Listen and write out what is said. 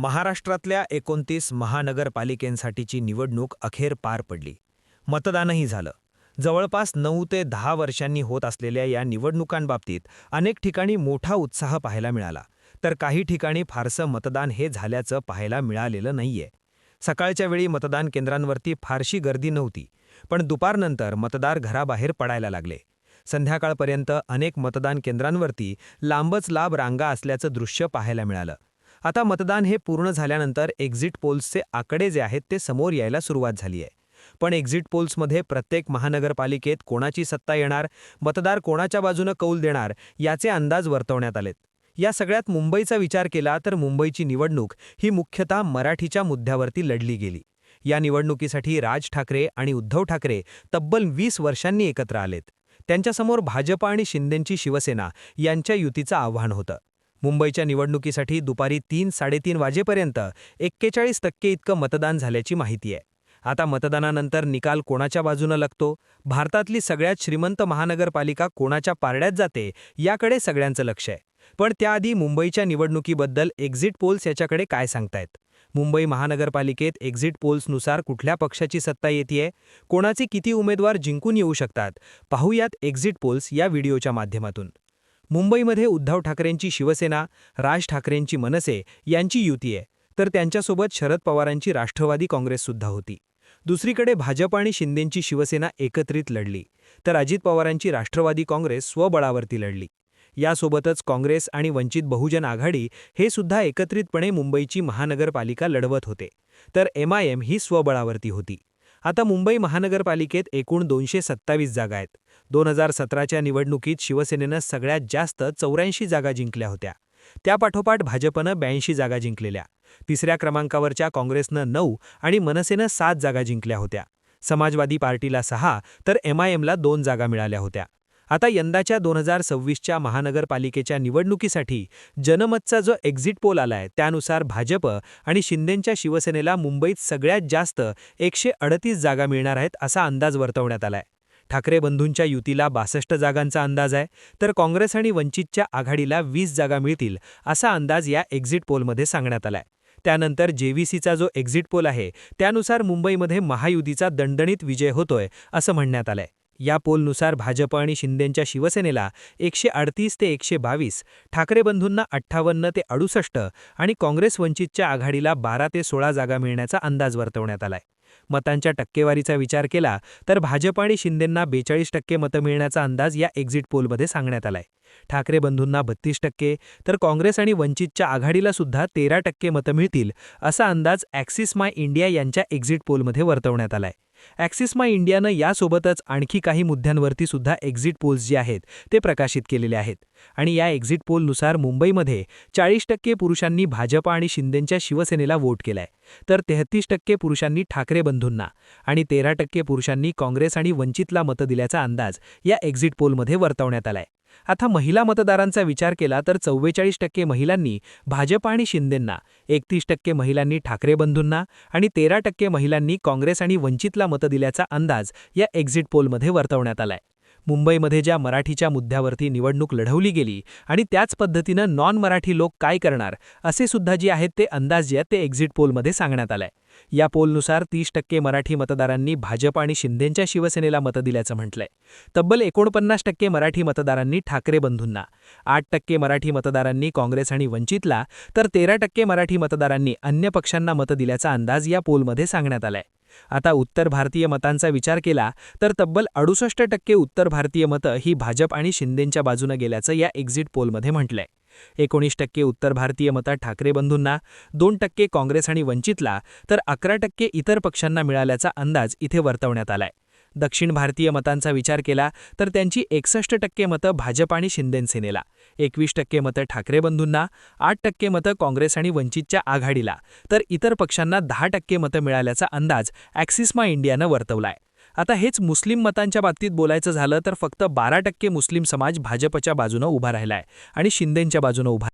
महाराष्ट्रातल्या एकोणतीस महानगरपालिकेंसाठीची निवडणूक अखेर पार पडली. मतदानही झालं. जवळपास नऊ ते दहा वर्षांनी होत असलेल्या या निवडणुकांबाबतीत अनेक ठिकाणी मोठा उत्साह पाहायला मिळाला. तर काही ठिकाणी फारसं मतदान हे झाल्याचं पाहायला मिळालेलं नाहीये. सकाळच्या वेळी मतदान केंद्रांवरती फारशी गर्दी नव्हती पण दुपारनंतर मतदार घराबाहेर पडायला लागले. संध्याकाळपर्यंत अनेक मतदान केंद्रांवरती लांबच लांब रांगा असल्याचं दृश्य पाहायला मिळालं. आता मतदान हे पूर्ण झाल्यानंतर एक्झिट पोल्सचे आकडे जे आहेत ते समोर यायला सुरुवात झाली आहे. पण एक्झिट पोल्समध्ये प्रत्येक महानगरपालिकेत कोणाची सत्ता येणार मतदार कोणाच्या बाजूनं कौल देणार याचे अंदाज वर्तवण्यात आलेत. या सगळ्यात मुंबईचा विचार केला तर मुंबईची निवडणूक ही मुख्यतः मराठीच्या मुद्द्यावरती लढली गेली. या निवडणुकीसाठी राज ठाकरे आणि उद्धव ठाकरे तब्बल वीस वर्षांनी एकत्र आलेत. त्यांच्यासमोर भाजप आणि शिंदेंची शिवसेना यांच्या युतीचं आव्हान होतं. मुंबईच्या निवडणुकीसाठी दुपारी तीन साडेतीन वाजेपर्यंत एक्केचाळीस टक्के इतकं मतदान झाल्याची माहिती आहे. आता मतदानानंतर निकाल कोणाच्या बाजूनं लागतो? भारतातली सगळ्यात श्रीमंत महानगरपालिका कोणाच्या पारड्यात जाते? याकडे सगळ्यांचं लक्ष आहे. पण त्याआधी मुंबईच्या निवडणुकीबद्दल एक्झिट पोल्स याच्याकडे काय सांगतायत? मुंबई महानगरपालिकेत एक्झिट पोल्सनुसार कुठल्या पक्षाची सत्ता येते कोणाचे किती उमेदवार जिंकून येऊ शकतात? पाहूयात एक्झिट पोल्स या व्हिडिओच्या माध्यमातून. मुंबईमध्ये उद्धव ठाकरेंची शिवसेना राज ठाकरेंची मनसे यांची युती आहे तर त्यांच्यासोबत शरद पवारांची राष्ट्रवादी काँग्रेससुद्धा होती. दुसरीकडे भाजप आणि शिंदेंची शिवसेना एकत्रित लढली तर अजित पवारांची राष्ट्रवादी काँग्रेस स्वबळावरती लढली. यासोबतच काँग्रेस आणि वंचित बहुजन आघाडी हे सुद्धा एकत्रितपणे मुंबईची महानगरपालिका लढवत होते तर एमआयएम ही स्वबळावरती होती. आता मुंबई महानगरपालिकेत एकूण दोनशे सत्तावीस जागा आहेत दोन हजार सतराच्या निवडणुकीत शिवसेनेनं सगळ्यात जास्त चौऱ्याऐंशी जागा जिंकल्या होत्या. त्यापाठोपाठ भाजपनं ब्याऐंशी जागा जिंकलेल्या. तिसऱ्या क्रमांकावरच्या काँग्रेसनं नऊ आणि मनसेनं सात जागा जिंकल्या होत्या. समाजवादी पार्टीला सहा तर एमआयएमला दोन जागा मिळाल्या होत्या. आता यंदाच्या दोन हजार सव्वीसच्या महानगरपालिकेच्या निवडणुकीसाठी जनमतचा जो एक्झिट पोल आलाय त्यानुसार भाजप आणि शिंदेंच्या शिवसेनेला मुंबईत सगळ्यात जास्त एकशे अडतीस जागा मिळणार आहेत असा अंदाज वर्तवण्यात आलाय. ठाकरे बंधूंच्या युतीला बासष्ट जागांचा अंदाज आहे तर काँग्रेस आणि वंचितच्या आघाडीला वीस जागा मिळतील असा अंदाज या एक्झिट पोलमध्ये सांगण्यात आलाय. त्यानंतर जेव्हीसीचा जो एक्झिट पोल आहे त्यानुसार मुंबईमध्ये महायुतीचा दणदणीत विजय होतोय असं म्हणण्यात आलंय. या पोलनुसार भाजप आणि शिंदेंच्या शिवसेनेला एकशे अडतीस ते एकशे बावीस ठाकरे बंधूंना अठ्ठावन्न ते अडुसष्ट आणि काँग्रेस वंचितच्या आघाडीला बारा ते सोळा जागा मिळण्याचा अंदाज वर्तवण्यात आलाय. मतांच्या टक्केवारीचा विचार केला तर भाजप आणि शिंदेंना बेचाळीस टक्के मतं मिळण्याचा अंदाज या एक्झिट पोलमध्ये सांगण्यात आलाय. ठाकरे बंधूंना बत्तीस टक्के तर काँग्रेस आणि वंचितच्या आघाडीला सुद्धा तेरा टक्के मतं मिळतील असा अंदाज ॲक्सिस माय इंडिया यांच्या एक्झिट पोलमध्ये वर्तवण्यात आलाय. ॲक्सिस माय इंडियानं यासोबतच आणखी काही मुद्द्यांवरती सुद्धा एक्झिट पोल्स जे आहेत ते प्रकाशित केलेले आहेत. आणि या एक्झिट पोलनुसार मुंबईमध्ये चाळीस टक्के पुरुषांनी भाजप आणि शिंदेंच्या शिवसेनेला वोट केलाय तर तेहतीस टक्के पुरुषांनी ठाकरे बंधूंना आणि तेरा टक्के पुरुषांनी काँग्रेस आणि वंचितला मतं दिल्याचा अंदाज या एक्झिट पोलमध्ये वर्तवण्यात आलाय. आता महिला मतदारांचा विचार केला तर चव्वेचाळीस टक्के महिलांनी भाजप आणि शिंदेंना एकतीस टक्के महिलांनी ठाकरे बंधूंना आणि तेरा टक्के महिलांनी काँग्रेस आणि वंचितला मतं दिल्याचा अंदाज या एक्झिट पोलमध्ये वर्तवण्यात आलाय. मुंबईमध्ये ज्या मराठीच्या मुद्द्यावरती निवडणूक लढवली गेली आणि त्याच पद्धतीनं नॉन मराठी लोक काय करणार असे सुद्धा जे आहेत ते अंदाज जे आहेत ते एक्झिट पोलमध्ये सांगण्यात आलंय. या पोलनुसार तीस टक्के मराठी मतदारांनी भाजप आणि शिंदेंच्या शिवसेनेला मतं दिल्याचं म्हटलंय. तब्बल एकोणपन्नास टक्के मराठी मतदारांनी ठाकरे बंधूंना आठ टक्के मराठी मतदारांनी काँग्रेस आणि वंचितला तर तेरा टक्के मराठी मतदारांनी अन्य पक्षांना मतं दिल्याचा अंदाज या पोलमध्ये सांगण्यात आलाय. आता उत्तर भारतीय मतांचा विचार केला तर तब्बल अडुसष्ट टक्के उत्तर भारतीय मतं ही भाजप आणि शिंदेंच्या बाजूनं गेल्याचं या एक्झिट पोलमध्ये म्हटलंय. एकोणीस टक्के उत्तर भारतीय मतं ठाकरे बंधूंना दोन टक्के काँग्रेस आणि वंचितला तर अकरा टक्के इतर पक्षांना मिळाल्याचा अंदाज इथे वर्तवण्यात आलाय. दक्षिण भारतीय मतांचा विचार केला तर त्यांची एकसष्ट टक्के मतं भाजप आणि शिंदेसेनेला एकवीस टक्के मतं ठाकरे बंधूंना आठ टक्के मतं काँग्रेस आणि वंचितच्या आघाडीला तर इतर पक्षांना दहा टक्के मतं मिळाल्याचा अंदाज ॲक्सिसमा इंडियानं वर्तवलाय. आता हेच मुस्लिम मतांच्या बाबतीत बोलायचं झालं तर फक्त बारा टक्के मुस्लिम समाज भाजपच्या बाजूनं उभा राहिलाय आणि शिंदेंच्या बाजूनं उभा